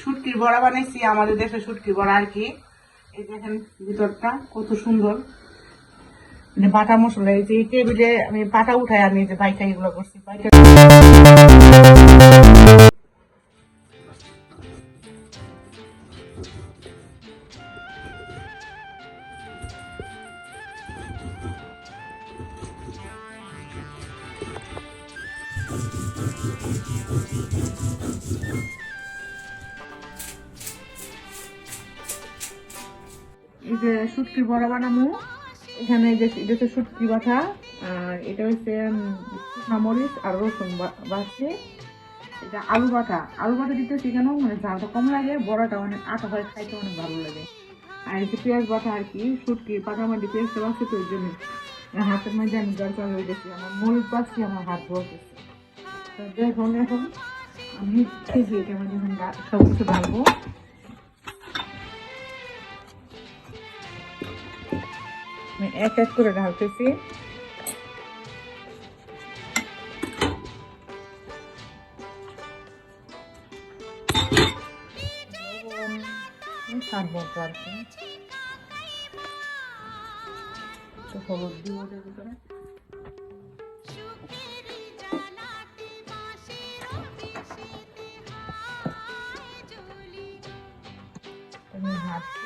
শুটকির বড়া বানাইছি, আমাদের দেশে শুটকির বড়া আর কি। এই দেখেন ভিতরটা কত সুন্দর। মানে বাটা মশলা, এই যে টেবিলে আমি পাটা উঠাই আমি যে বাইটা এগুলো করছি বাইটা এই যে শুটকির বড়া বানামু। এখানে যে এটা হচ্ছে শুটকি বাটা এটা হচ্ছে মরিচ আর রসুন বা- বাটছে এটা আলু বাটা। আলু বাটা দিতেছি কেন? মানে ঝালটা কম লাগে, বড়াটা অনেক আটা হয় খাইতে অনেক ভালো লাগে। আর এই যে পেঁয়াজ বাটা আর কি শুটকি পাকামাটি পেঁয়াজটা বাড়ছে তো ওই জন্য। হাতের মধ্যে আমি জল হয়ে গেছি আমার মরিচ বাড়ছি আমার হাত ভরতেছে। তো দেখুন, এখন আমি খেয়েছি এটা আমার যখন সব কিছু ঢালবো এক এক করে ঢালতেছি। মতো আর হলুদ হাত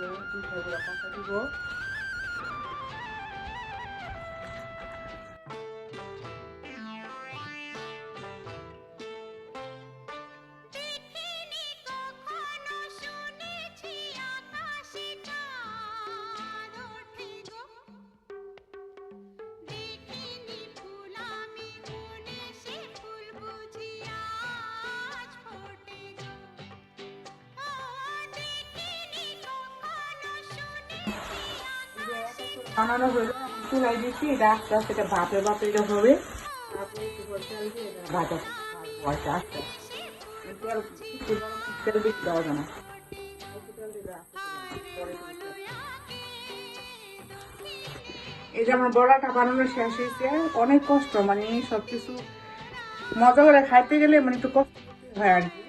না হলে কি হবে দিব বানানো দিচ্ছি এটা আস্তে আস্তে এটা ভাপে ভাপে এটা হবে। আস্তে। এই যে আমার বড়াটা বানানো শেষ হয়েছে। অনেক কষ্ট মানে সবকিছু মজা করে খাইতে গেলে মানে একটু কষ্ট হয় আর কি।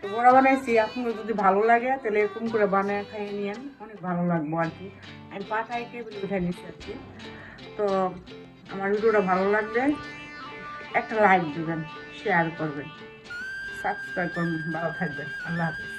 তো বড়া বানাইছি। আপনার যদি ভালো লাগে, তাহলে এরকম করে বানায় খাইয়ে নিয়েন। অনেক ভালো লাগবো আর কি। আমি পাতায় বলে উঠে নিচ্ছি আর কি। তো আমার ভিডিওটা ভালো লাগবে একটা লাইক দেবেন শেয়ার করবেন সাবস্ক্রাইব করবেন, ভালো থাকবেন। আল্লাহ হাফিজ।